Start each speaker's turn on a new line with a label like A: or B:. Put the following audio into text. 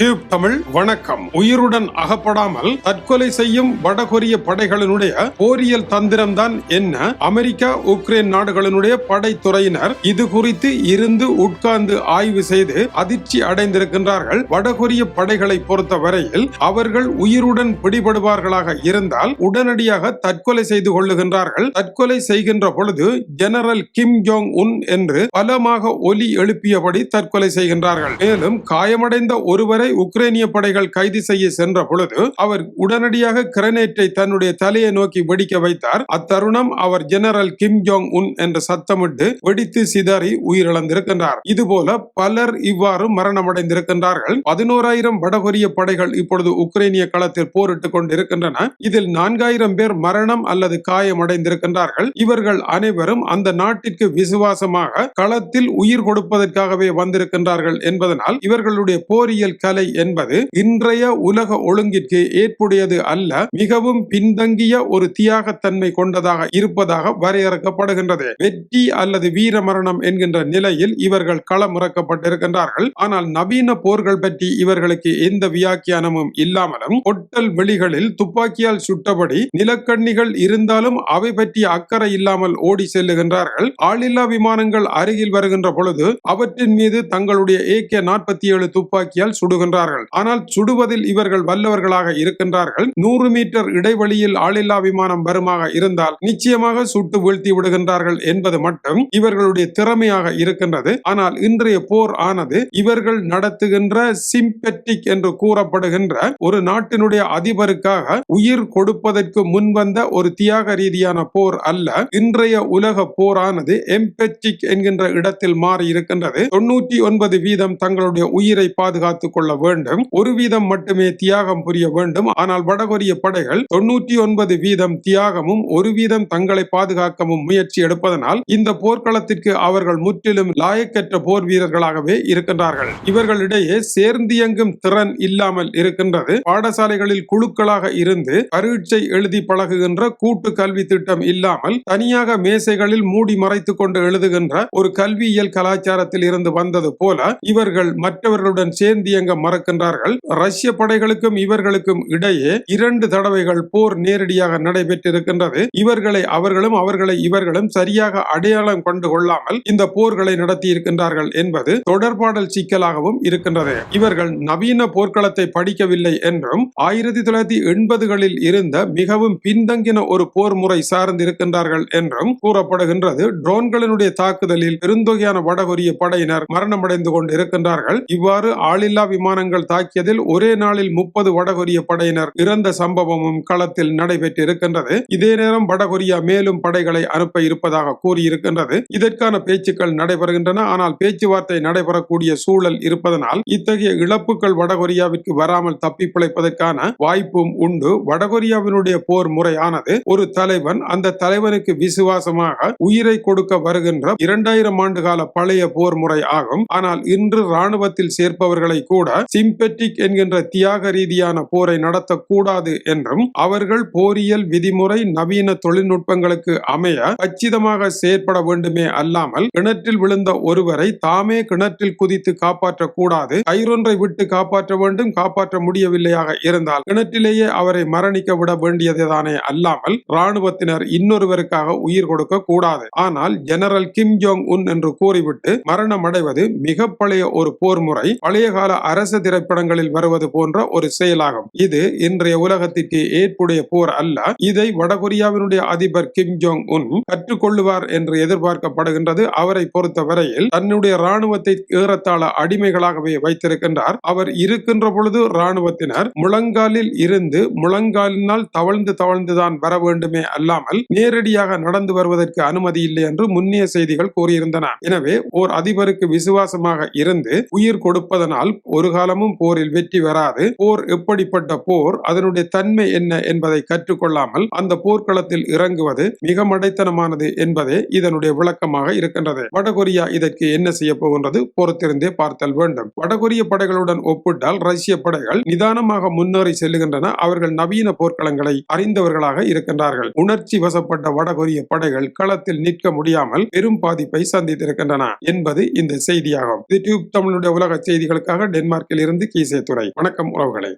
A: Tube Tamil வணக்கம். உயிருடன் அகப்படாமல் தற்கொலை செய்யும் வடகொரிய படைகளினுடைய போரியல் தந்திரம்தான் என்ன? அமெரிக்கா உக்ரைன் நாடுகளினுடைய படைத்துறையினர் இது குறித்து இருந்து உட்கார்ந்து ஆய்வு செய்து அதிர்ச்சி அடைந்திருக்கின்றார்கள். வடகொரிய படைகளை பொறுத்த வரையில் அவர்கள் உயிருடன் பிடிபடுவார்களாக இருந்தால் உடனடியாக தற்கொலை செய்து கொள்ளுகின்றார்கள். தற்கொலை செய்கின்ற பொழுது ஜெனரல் கிம் ஜோங் உன் என்று பலமாக ஒலி எழுப்பியபடி தற்கொலை செய்கின்றார்கள். மேலும் காயமடைந்த ஒருவரை அவரை உக்ரைனிய படைகள் கைது செய்ய சென்ற பொழுது அவர் உடனடியாக கிரனேட்டை தன்னுடைய தலையை நோக்கி வெடிக்க வைத்தார். அத்தருணம் அவர் ஜெனரல் கிம் ஜோங் உன் என்ற சத்தமிட்டு வெடித்து சிதறி உயிரிழந்திருக்கின்றார். இதுபோல பலர் இவ்வாறு மரணமடைந்திருக்கின்றார்கள். பதினோராயிரம் வடகொரிய படைகள் இப்பொழுது உக்ரைனிய களத்தில் போரிட்டுக் கொண்டிருக்கின்றன. இதில் நான்காயிரம் பேர் மரணம் அல்லது காயமடைந்திருக்கின்றார்கள். இவர்கள் அனைவரும் அந்த நாட்டிற்கு விசுவாசமாக களத்தில் உயிர் கொடுப்பதற்காகவே வந்திருக்கின்றார்கள் என்பதனால் இவர்களுடைய போரியல் கலை நிலை என்பது இன்றைய உலக ஒழுங்கிற்கு ஏற்புடையது அல்ல மிகவும் பின்தங்கிய ஒரு தியாகத்தன்மை கொண்டதாக இருப்பதாக வரையறுக்கப்படுகின்றது. வெற்றி அல்லது வீர மரணம் என்கின்ற நிலையில் இவர்கள் களமிறக்கப்பட்டிருக்கின்றார்கள். ஆனால் நவீன போர்கள் பற்றி இவர்களுக்கு எந்த வியாக்கியானமும் இல்லாமலும் ஒட்டல் வெளிகளில் துப்பாக்கியால் சுட்டபடி நிலக்கண்ணிகள் இருந்தாலும் அவை பற்றி அக்கறை இல்லாமல் ஓடி செல்லுகின்றார்கள். ஆளில்லா விமானங்கள் அருகில் வருகின்ற பொழுது அவற்றின் மீது தங்களுடைய ஏ கே நாற்பத்தி ஏழு துப்பாக்கியால் சுடுகின்றார்கள். ஆனால் சுடுவதில் இவர்கள் வல்லவர்களாக இருக்கின்றார்கள். நூறு மீட்டர் இடைவெளியில் ஆளில்லா விமானம் வருமாக இருந்தால் நிச்சயமாக சுட்டு வீழ்த்தி விடுகின்றார்கள் என்பது மட்டும் இவர்களுடைய திறமையாக இருக்கின்றது. ஆனால் இன்றைய போர் ஆனது இவர்கள் நடத்துகின்ற சிம்பெட்டிக் என்று கூறப்படுகின்ற ஒரு நாட்டினுடைய அதிபருக்காக உயிர் கொடுப்பதற்கு முன்வந்த ஒரு தியாக ரீதியான போர் அல்ல. இன்றைய உலக போரானது எம்பெட்டிக் என்கின்ற இடத்தில் மாறி இருக்கின்றது தொண்ணூற்றி ஒன்பது வீதம் தங்களுடைய உயிரை பாதுகாத்துக் கொள்ள கொள்ள வேண்டும். ஒரு வீதம் மட்டுமே தியாகம் புரிய வேண்டும். ஆனால் வடகொரிய படைகள் தொண்ணூற்றி ஒன்பது வீதம் தியாகமும் ஒரு வீதம் தங்களை பாதுகாக்கவும் முயற்சி எடுப்பதனால் இந்த போர்க்களத்திற்கு அவர்கள் முற்றிலும் லாயக்கற்ற போர் வீரர்களாகவே இருக்கின்றார்கள். இவர்களிடையே சேர்ந்து இயங்கும் திறன் இல்லாமல் இருக்கின்றது. பாடசாலைகளில் குழுக்களாக இருந்து பரீட்சை எழுதி பழகுகின்ற கூட்டு கல்வி திட்டம் இல்லாமல் தனியாக மேசைகளில் மூடி மறைத்துக் கொண்டு எழுதுகின்ற ஒரு கல்வியியல் கலாச்சாரத்தில் இருந்து வந்தது போல இவர்கள் மற்றவர்களுடன் சேர்ந்து இயங்க மறக்கின்றார்கள். ரஷ்ய படைகளுக்கும் இவர்களுக்கும் இடையே இரண்டு தடவைகள் போர் நேரடியாக நடைபெற்றிருக்கின்றது. இவர்களை அவர்களும் அவர்களை இவர்களும் சரியாக அடையாளம் கொண்டு கொள்ளாமல் இந்த போர்களை நடத்தி இருக்கின்றார்கள் என்பது தொடர்பாடல் சிக்கலாகவும் இருக்கின்றது. இவர்கள் நவீன போர்க்களத்தை படிக்கவில்லை என்றும் ஆயிரத்தி தொள்ளாயிரத்தி எண்பதுகளில் இருந்த மிகவும் பின்தங்கின ஒரு போர் முறை சார்ந்து இருக்கின்றார்கள் என்றும் கூறப்படுகின்றது. ட்ரோன்களினுடைய தாக்குதலில் பெருந்தொகையான வடகொரிய படையினர் மரணமடைந்து கொண்டு இருக்கின்றார்கள் இவ்வாறு ஆளில்லா விமான விமானங்கள் தாக்கியதில் ஒரே நாளில் முப்பது வடகொரிய படையினர் இறந்த சம்பவமும் களத்தில் நடைபெற்றிருக்கின்றது. இதே நேரம் வடகொரியா மேலும் படைகளை அனுப்ப இருப்பதாக கூறியிருக்கின்றது. இதற்கான பேச்சுக்கள் நடைபெறுகின்றன. ஆனால் பேச்சுவார்த்தை நடைபெறக்கூடிய சூழல் இருப்பதனால் இத்தகைய இழப்புகள் வடகொரியாவிற்கு வராமல் தப்பி பிழைப்பதற்கான வாய்ப்பும் உண்டு. வடகொரியாவினுடைய போர் முறையானது ஒரு தலைவன் அந்த தலைவனுக்கு விசுவாசமாக உயிரை கொடுக்க வருகின்ற இரண்டாயிரம் ஆண்டு கால பழைய போர் முறை ஆகும். ஆனால் இன்று ராணுவத்தில் சேர்ப்பவர்களை கூட சிம்பெட்டிக் என்கின்ற தியாக ரீதியான போரை நடத்தக்கூடாது என்றும் அவர்கள் போரியல் விதிமுறை நவீன தொழில்நுட்பங்களுக்கு அமைய கச்சிதமாக செயற்பட வேண்டுமே அல்லாமல் கிணற்றில் விழுந்த ஒருவரை தாமே கிணற்றில் குதித்து காப்பாற்றக்கூடாது. கயிறொன்றை விட்டு காப்பாற்ற வேண்டும் காப்பாற்ற முடியவில்லையாக இருந்தால் கிணற்றிலேயே அவரை மரணிக்க விட வேண்டியதுதானே அல்லாமல் ராணுவத்தினர் இன்னொருவருக்காக உயிர் கொடுக்க கூடாது. ஆனால் ஜெனரல் கிம் ஜோங் உன் என்று கூறிவிட்டு மரணம் அடைவது மிக பழைய ஒரு போர் முறை பழைய கால அரசு திரைப்படங்களில் வருவது போன்ற ஒரு செயலாகும். இது இன்றைய உலகத்திற்கு ஏற்புடைய போர் அல்ல. இதை வடகொரியாவினுடைய அதிபர் கிம் ஜோங் உன் கற்றுக்கொள்ளுவார் என்று எதிர்பார்க்கப்படுகின்றது. அவரை பொறுத்தவரையில் தன்னுடைய ராணுவத்தை ஏறத்தாழ அடிமைகளாகவே வைத்திருக்கின்றார். அவர் இருக்கின்ற பொழுது ராணுவத்தினர் முழங்காலில் இருந்து முழங்காலினால் தவழ்ந்து தவழ்ந்துதான் வர வேண்டுமே அல்லாமல் நேரடியாக நடந்து வருவதற்கு அனுமதி இல்லை என்று முன்னிய செய்திகள் கூறியிருந்தன. எனவே ஓர் அதிபருக்கு விசுவாசமாக இருந்து உயிர் கொடுப்பதனால் ஒரு காலமும் போரில் வெற்றி வராது. போர் எப்படிப்பட்ட போர்? அதனுடைய தன்மை என்ன என்பதை கற்றுக்கொள்ளாமல் அந்த போர்க்களத்தில் இறங்குவது மிக மடைத்தனமானது என்பதே இதனுடைய விளக்கமாக இருக்கின்றது. வடகொரியா இதற்கு என்ன செய்ய போகின்றது? பொறுத்திருந்தே பார்த்தல் வேண்டும். வடகொரிய படைகளுடன் ஒப்பிட்டால் ரஷ்ய படைகள் நிதானமாக முன்னேறி செல்லுகின்றன. அவர்கள் நவீன போர்க்களங்களை அறிந்தவர்களாக இருக்கின்றார்கள். உணர்ச்சி வசப்பட்ட வடகொரிய படைகள் களத்தில் நிற்க முடியாமல் பெரும் பாதிப்பை சந்தித்திருக்கின்றன என்பது இந்த செய்தியாகும். இது டியூப் தமிழுடைய உலக செய்திகளுக்காக டென்மார்க் நியூயார்க்கில் இருந்து கீசே துறை வணக்கம் உறவுகளை.